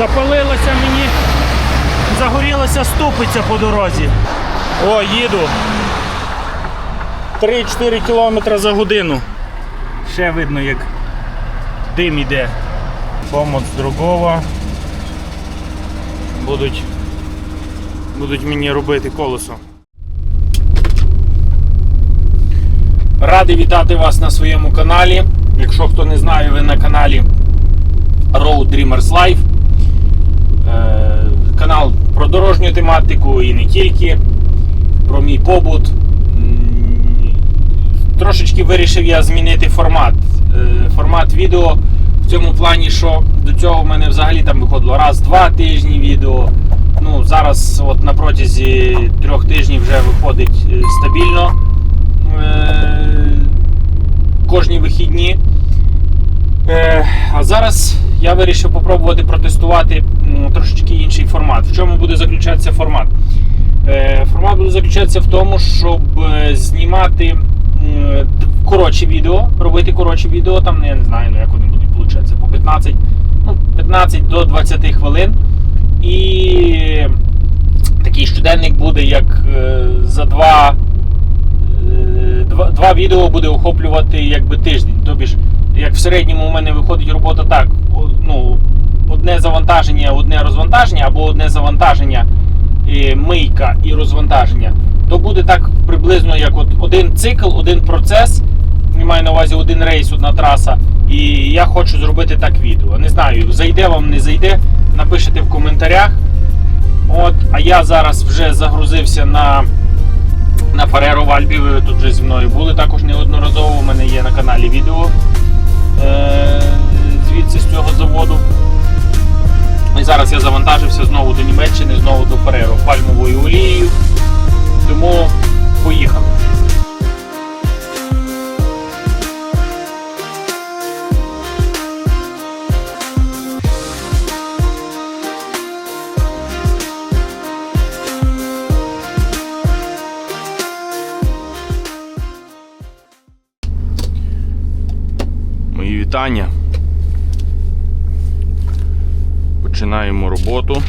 Запалилася мені, загорілася ступиця по дорозі. О, їду. 3-4 кілометри за годину. Ще видно, як дим іде. Помоць другого. Будуть, будуть мені робити колесо. Радий вітати вас на своєму каналі. Якщо хто не знає, ви на каналі Road Dreamers Life. Е, Канал про дорожню тематику і не тільки, про мій побут. Трошечки вирішив я змінити формат. Е, Формат відео в цьому плані, що до цього в мене взагалі там виходило раз-два тижні відео. Ну, зараз от на протязі трьох тижнів вже виходить е, стабільно. Кожні вихідні. А зараз я вирішив попробувати протестувати трошечки інший формат. В чому буде заключатися формат? Е, Формат буде заключатися в тому, щоб е, знімати коротші відео, робити коротші відео, там я не знаю, ну як вони будуть получатися, по 15, ну, 15 до 20 хвилин. І такий щоденник буде як е, за два, два, два відео буде охоплювати якби тиждень. Тобі ж, як в середньому у мене виходить робота так, ну, одне завантаження, одне розвантаження, або одне завантаження, і мийка і розвантаження, то буде так приблизно як от один цикл, один процес. Я маю на увазі один рейс, одна траса. І я хочу зробити так відео. Не знаю, зайде вам, не зайде. Напишите в коментарях. От, а я зараз вже загрузився на, на Фареро в Альбі. Ви тут вже зі мною були також неодноразово. У мене є на каналі відео е, звідси з цього заводу. І зараз я завантажився знову до Німеччини, знову до Фареро пальмовою олією. Тому поїхали. Вітання. Починаємо роботу.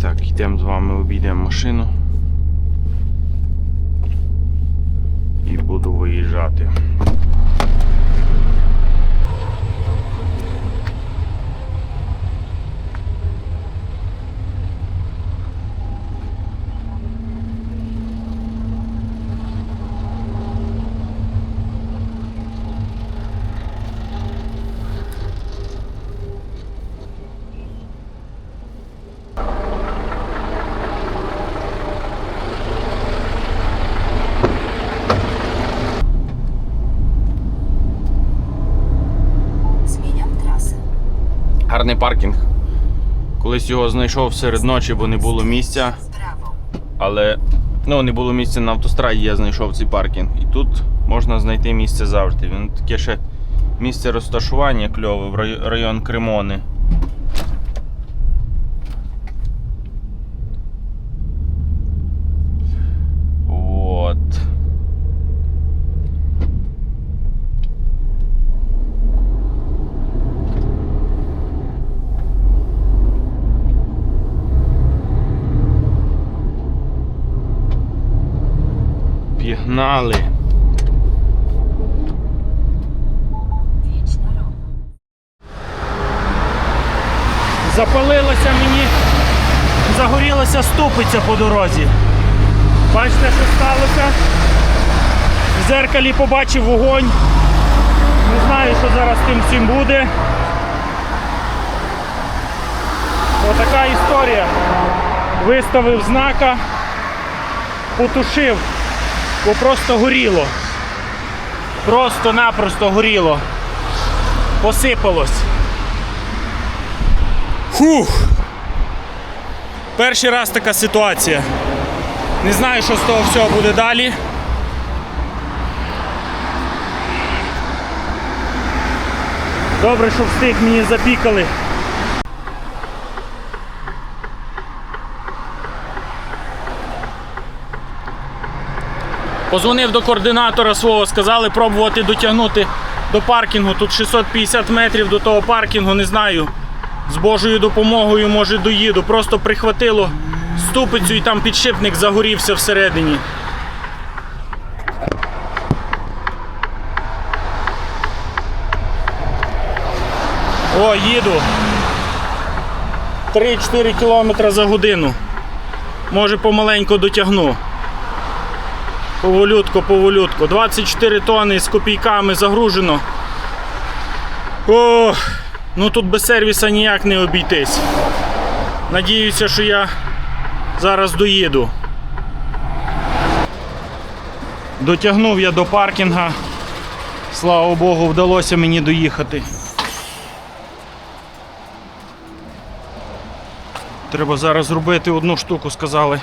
Так, йдемо з вами обійдемо машину. І буду виїжджати. Паркінг. Колись його знайшов серед ночі, бо не було місця. Але ну, не було місця на автостраді, я знайшов цей паркінг. І тут можна знайти місце завжди. Він таке ще місце розташування кльове в район Кремони. Запалилася мені, загорілася ступиця по дорозі. Бачите, що сталося? В зеркалі побачив вогонь. Не знаю, що зараз тим всім буде. Отака історія. Виставив знака, потушив, бо просто горіло. Просто-напросто горіло. Посипалось. Фух. Перший раз така ситуація. Не знаю, що з того всього буде далі. Добре, що встиг мені запікали. Позвонив до координатора свого, сказали пробувати дотягнути до паркінгу. Тут 650 метрів до того паркінгу, не знаю. З Божою допомогою, може, доїду. Просто прихватило ступицю і там підшипник загорівся всередині. О, їду. 3-4 км за годину. Може помаленьку дотягну. Поволютко, поволютко. 24 тонни з копійками загружено. О, ну тут без сервіса ніяк не обійтись. Надіюся, що я зараз доїду. Дотягнув я до паркінга. Слава Богу, вдалося мені доїхати. Треба зараз зробити одну штуку, сказали.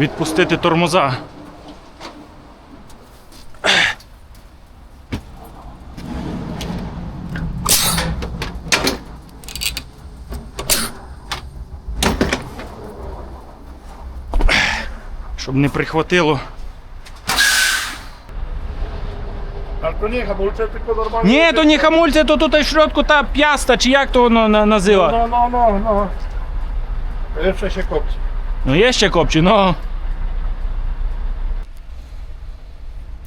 Відпустити тормоза. Щоб не прихватило. Ні, то не хамульці, то тут в та п'яста, чи як то воно на- назива. No, no, no, no. Jeszcze się kopci. Ну є ще копчі, ну.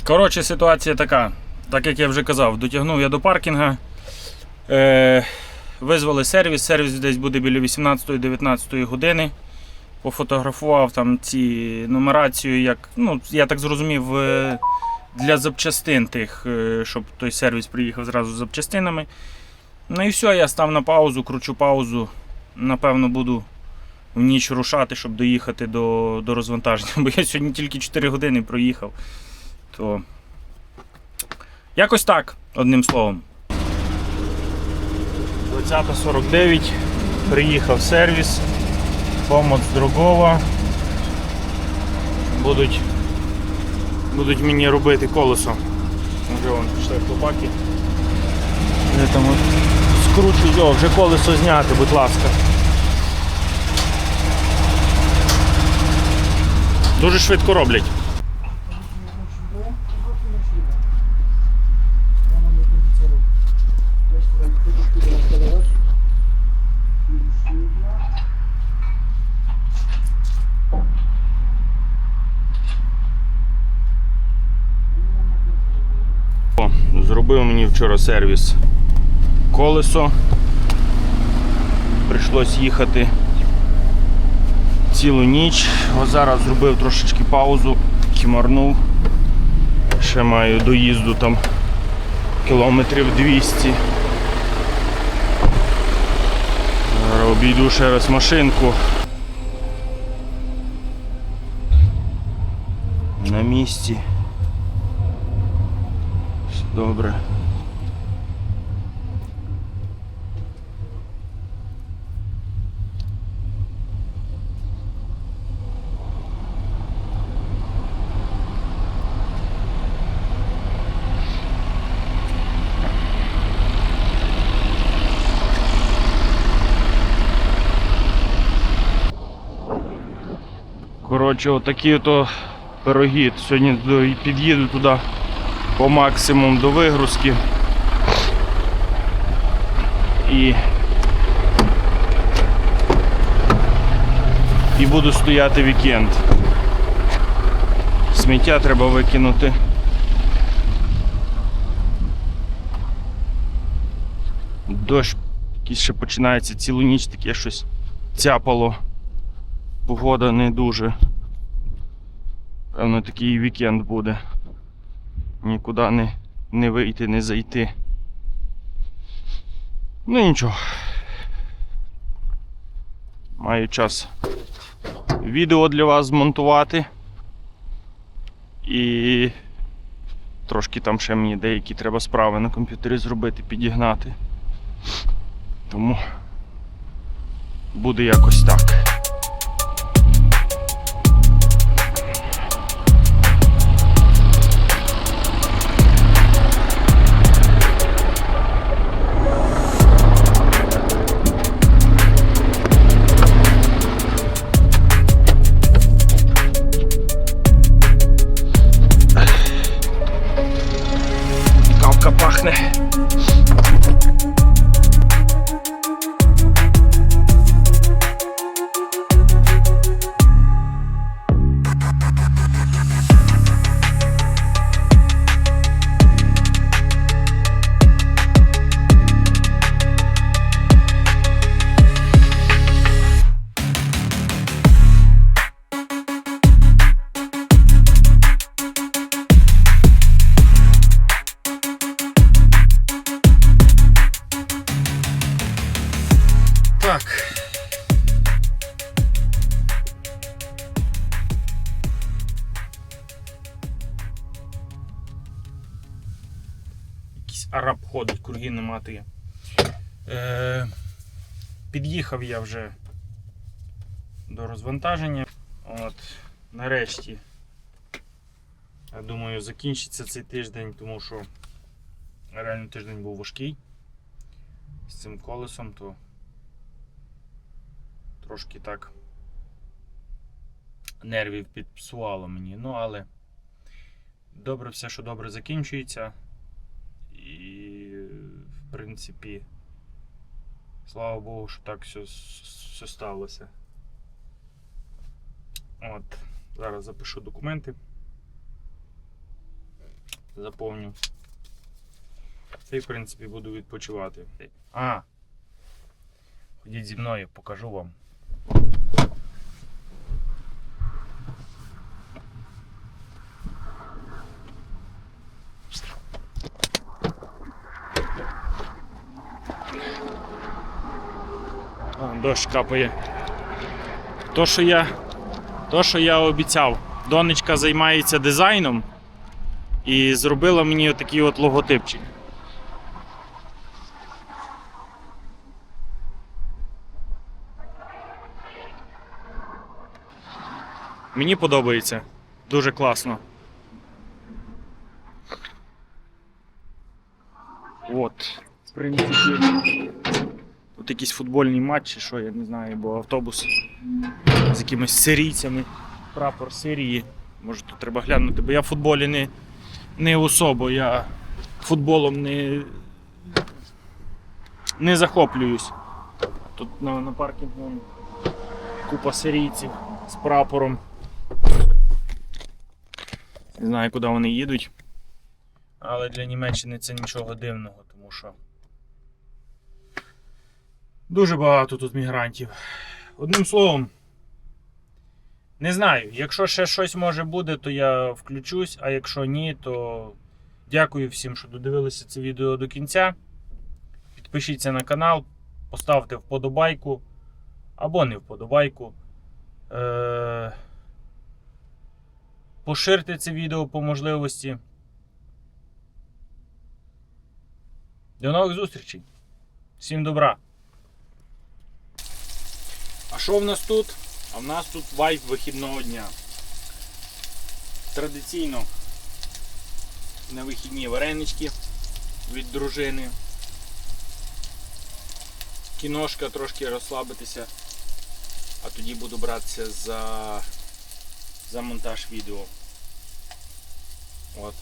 Коротше, ситуація така. Так як я вже казав, дотягнув я до паркінга. Е, визвали сервіс. Сервіс десь буде біля 18-19 години. Пофотографував там ці нумерацію, як, ну, я так зрозумів, е, для запчастин тих, е, щоб той сервіс приїхав зразу з запчастинами. Ну і все, я став на паузу, кручу паузу. Напевно, буду в ніч рушати, щоб доїхати до, до розвантаження. Бо я сьогодні тільки 4 години проїхав. То якось так, одним словом. 20.49. Приїхав сервіс. Помоц Дрогова. Будуть, будуть мені робити колесо. Вже вон пішли хлопаки. Вже там от скручують, о, вже колесо зняти, будь ласка. Дуже швидко роблять. О, Зробив мені вчора сервіс колесо. Прийшлось їхати цілу ніч. Ось зараз зробив трошечки паузу, кімарнув. Ще маю доїзду там кілометрів 200. Зараз обійду ще раз машинку. На місці. Все Добре. Коротше, отакі то пироги. Сьогодні під'їду туди по максимум до вигрузки. І, і буду стояти вікенд. Сміття треба викинути. Дощ якийсь ще починається цілу ніч таке щось цяпало. Погода не дуже. Певно, такий вікенд буде. Нікуди не, не вийти, не зайти. Ну нічого. Маю час відео для вас змонтувати. І трошки там ще мені деякі треба справи на комп'ютері зробити, підігнати. Тому буде якось так. Араб ходить, круги не матує. Е, під'їхав я вже до розвантаження. От, нарешті. Я думаю, закінчиться цей тиждень, тому що реально тиждень був важкий. З цим колесом, то трошки так нервів підпсувало мені. Ну, але добре все, що добре закінчується. І, в принципі, слава Богу, що так все, все сталося. От, зараз запишу документи. Заповню. Й, в принципі, буду відпочивати. А! Ходіть зі мною, покажу вам. А, дощ капає. То, що я, то, що я обіцяв. Донечка займається дизайном і зробила мені отакий от логотипчик. Мені подобається. Дуже класно. От, в принципі, тут якийсь футбольний матч, чи що, я не знаю, бо автобус з якимись сирійцями, прапор Сирії. Може тут треба глянути, бо я в футболі не, не особо, я футболом не, не захоплююсь. Тут на, на паркінгу купа сирійців з прапором. Не знаю, куди вони їдуть. Але для Німеччини це нічого дивного, тому що дуже багато тут мігрантів. Одним словом, не знаю, якщо ще щось може буде, то я включусь, а якщо ні, то дякую всім, що додивилися це відео до кінця. Підпишіться на канал, поставте вподобайку або не вподобайку. Е- Поширте це відео по можливості. До нових зустрічей. Всім добра. Що в нас тут? А в нас тут вайб вихідного дня. Традиційно на вихідні варенички від дружини. Кіношка трошки розслабитися, а тоді буду братися за, за монтаж відео. От.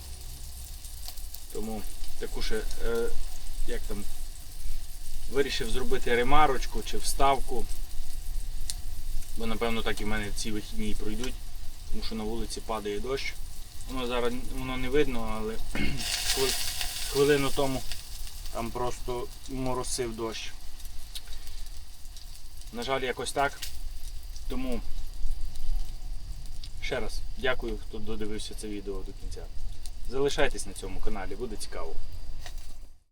Тому таку ще, е, як там, вирішив зробити ремарочку чи вставку. Бо напевно так і в мене ці вихідні пройдуть, тому що на вулиці падає дощ. Воно зараз воно не видно, але хвилину тому там просто моросив дощ. На жаль, якось так. Тому ще раз дякую, хто додивився це відео до кінця. Залишайтесь на цьому каналі, буде цікаво.